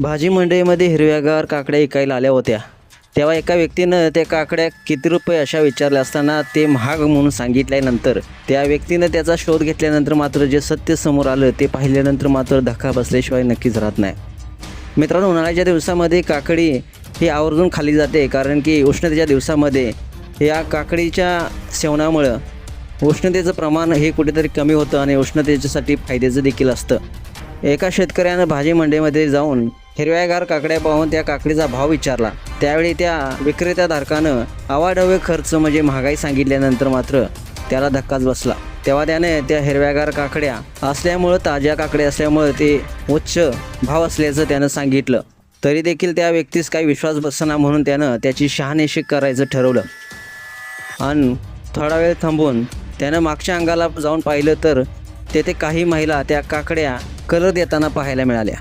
भाजी मंडईमध्ये हिरव्यागार काकड्या विकायला आल्या होत्या. तेव्हा एका व्यक्तीनं त्या काकड्या किती रुपये अशा विचारल्या असताना ते महाग म्हणून सांगितल्यानंतर त्या व्यक्तीनं त्याचा शोध घेतल्यानंतर मात्र जे सत्य समोर आलं ते पाहिल्यानंतर मात्र धक्का बसल्याशिवाय नक्कीच राहत नाही. मित्रांनो उन्हाळ्याच्या दिवसामध्ये काकडी ही आवर्जून खाली जाते कारण की उष्णतेच्या दिवसामध्ये या काकडीच्या सेवनामुळं उष्णतेचं प्रमाण हे कुठेतरी कमी होतं आणि उष्णतेच्यासाठी फायद्याचं देखील असतं. एका शेतकऱ्यानं भाजी मंडईमध्ये जाऊन हिरव्यागार काकड्या पाहून त्या काकडीचा भाव विचारला. त्यावेळी त्या विक्रेत्याधारकानं अवाढव्य खर्च म्हणजे महागाई सांगितल्यानंतर मात्र त्याला धक्काच बसला. तेव्हा त्याने त्या हिरव्यागार काकड्या असल्यामुळं ताज्या काकड्या असल्यामुळं ते उच्च भाव असल्याचं त्यानं सांगितलं. तरी देखील त्या व्यक्तीस काही विश्वास बसना म्हणून त्यानं त्याची शहानिशी करायचं ठरवलं. आणि थोडा वेळ थांबून त्यानं मागच्या अंगाला जाऊन पाहिलं तर तेथे काही महिला त्या काकड्या कलर देताना पाहायला मिळाल्या.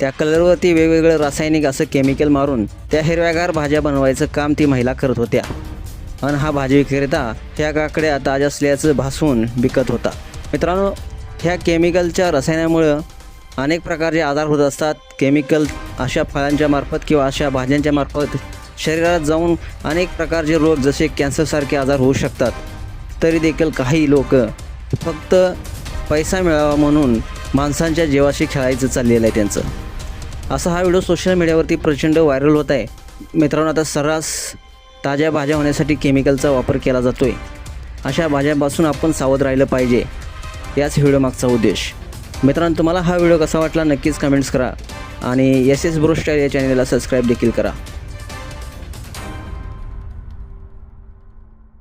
त्या कलरवरती वेगवेगळं रासायनिक असं केमिकल मारून त्या हिरव्यागार भाज्या बनवायचं काम ती महिला करत होत्या. आणि हा भाजी विक्रेता ह्या काकड्या ताज्या असल्याचं भासवून विकत होता. मित्रांनो ह्या केमिकलच्या रसायनामुळं अनेक प्रकारचे आजार होत असतात. केमिकल अशा फळांच्या मार्फत किंवा अशा भाज्यांच्या मार्फत शरीरात जाऊन अनेक प्रकारचे रोग जसे कॅन्सरसारखे आजार होऊ शकतात. तरी देखील काही लोक फक्त पैसा मिळावा म्हणून माणसांच्या जीवाशी खेळायचं चाललेलं आहे त्यांचं. असा हा व्हिडिओ सोशल मीडियावरती प्रचंड व्हायरल होत आहे. मित्रांनो आता सर्रास ताज्या भाज्या होण्यासाठी केमिकलचा वापर केला जातो आहे अशा भाज्यापासून आपण सावध राहिलं पाहिजे. याच व्हिडिओ मागचा उद्देश. मित्रांनो तुम्हाला हा व्हिडिओ कसा वाटला नक्कीच कमेंट्स करा. आणि एस एस ब्रो स्टाईल या चॅनलला सबस्क्राईब देखील करा.